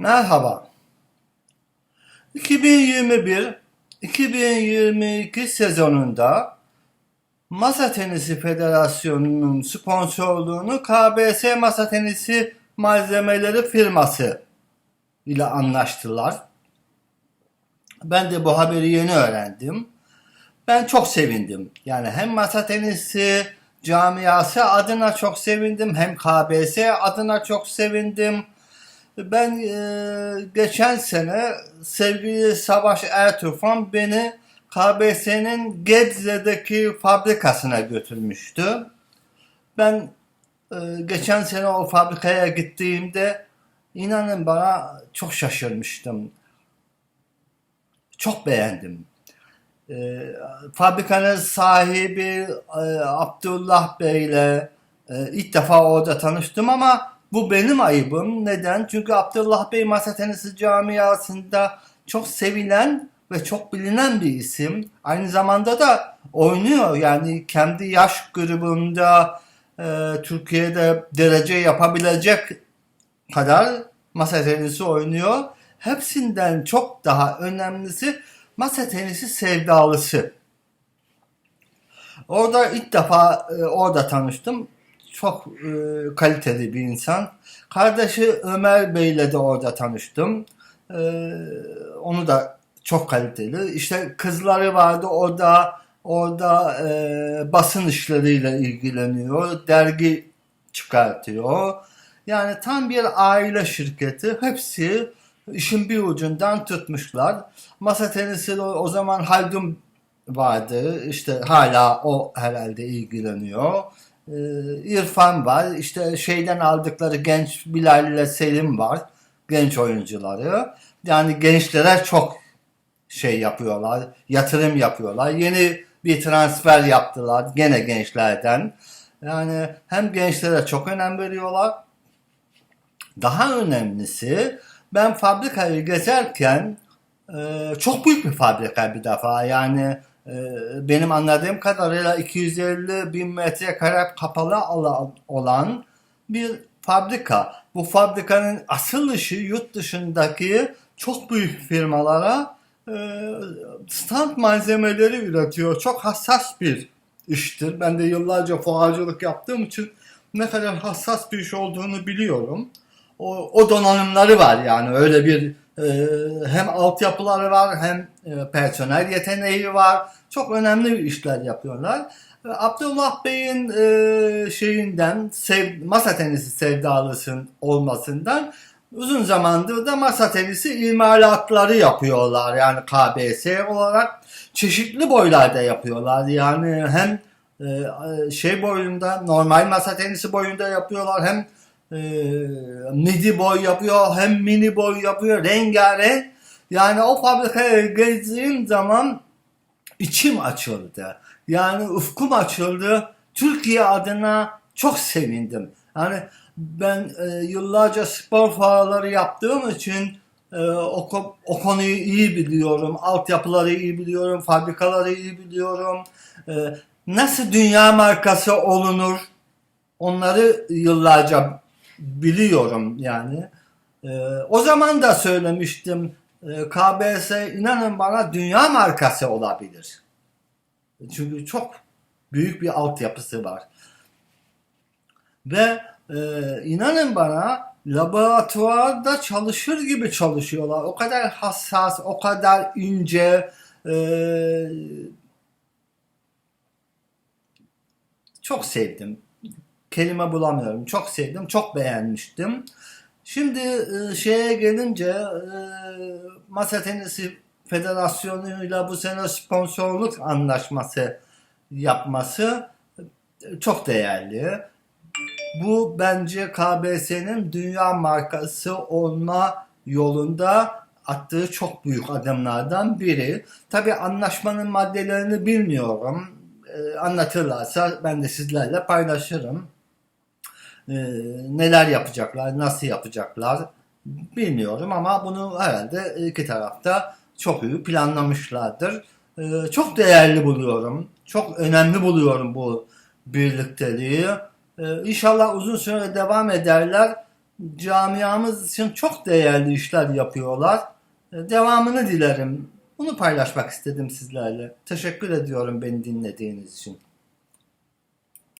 Merhaba. 2021-2022 sezonunda Masa Tenisi Federasyonu'nun sponsorluğunu KBS Masa Tenisi Malzemeleri firması ile anlaştılar. Ben de bu haberi yeni öğrendim. Ben çok sevindim. Yani hem masa tenisi camiası adına çok sevindim hem KBS adına çok sevindim. Ben e, geçen sene sevgili Savaş Ertufan beni KBS'nin Gebze'deki fabrikasına götürmüştü. Ben e, geçen sene o fabrikaya gittiğimde inanın bana çok şaşırmıştım. Çok beğendim. E, fabrikanın sahibi e, Abdullah Bey ile e, ilk defa orada tanıştım ama bu benim ayıbım. Neden? Çünkü Abdullah Bey masa tenisi camiasında çok sevilen ve çok bilinen bir isim. Aynı zamanda da oynuyor. Yani kendi yaş grubunda e, Türkiye'de derece yapabilecek kadar masa tenisi oynuyor. Hepsinden çok daha önemlisi masa tenisi sevdalısı. Orada ilk defa e, orada tanıştım. Çok e, kaliteli bir insan. Kardeşi Ömer Bey ile de orada tanıştım. E, onu da çok kaliteli. İşte kızları vardı orada orada e, basın işleriyle ilgileniyor. Dergi çıkartıyor. Yani tam bir aile şirketi. Hepsi işin bir ucundan tutmuşlar. Masa tenisi o, o zaman Haldun vardı. İşte hala o herhalde ilgileniyor. Ee, İrfan var. İşte şeyden aldıkları genç Bilal ile Selim var. Genç oyuncuları. Yani gençlere çok şey yapıyorlar. Yatırım yapıyorlar. Yeni bir transfer yaptılar. Gene gençlerden. Yani hem gençlere çok önem veriyorlar. Daha önemlisi ben fabrikayı gezerken e, çok büyük bir fabrika bir defa yani benim anladığım kadarıyla 250 bin metrekare kapalı olan bir fabrika. Bu fabrikanın asıl işi yurt dışındaki çok büyük firmalara e, stand malzemeleri üretiyor. Çok hassas bir iştir. Ben de yıllarca fuarcılık yaptığım için ne kadar hassas bir iş olduğunu biliyorum o, o donanımları var yani öyle bir hem altyapıları var hem e, personel yeteneği var. Çok önemli işler yapıyorlar. E, Abdullah Bey'in e, şeyinden sev, masa tenisi sevdalısın olmasından uzun zamandır da masa tenisi imalatları yapıyorlar. Yani KBS olarak çeşitli boylarda yapıyorlar. Yani hem e, şey boyunda normal masa tenisi boyunda yapıyorlar hem e, midi boy yapıyor hem mini boy yapıyor rengarenk. Yani o fabrikaya gezdiğim zaman içim açıldı. Yani ufkum açıldı. Türkiye adına çok sevindim. Yani ben e, yıllarca spor fuarları yaptığım için e, o, o konuyu iyi biliyorum. Altyapıları iyi biliyorum. Fabrikaları iyi biliyorum. E, nasıl dünya markası olunur? Onları yıllarca biliyorum yani. E, o zaman da söylemiştim e, KBS inanın bana dünya markası olabilir. Çünkü çok büyük bir altyapısı var. Ve e, inanın bana laboratuvarda çalışır gibi çalışıyorlar. O kadar hassas, o kadar ince, e, çok sevdim kelime bulamıyorum. Çok sevdim, çok beğenmiştim. Şimdi e, şeye gelince e, Masa Tenisi Federasyonu'yla bu sene sponsorluk anlaşması yapması e, çok değerli. Bu bence KBS'nin dünya markası olma yolunda attığı çok büyük adımlardan biri. Tabi anlaşmanın maddelerini bilmiyorum. Ee, anlatırlarsa ben de sizlerle paylaşırım e, neler yapacaklar, nasıl yapacaklar bilmiyorum ama bunu herhalde iki tarafta çok iyi planlamışlardır. E, çok değerli buluyorum, çok önemli buluyorum bu birlikteliği. E, inşallah uzun süre devam ederler. camiamız için çok değerli işler yapıyorlar. E, Devamını dilerim. Bunu paylaşmak istedim sizlerle. Teşekkür ediyorum beni dinlediğiniz için.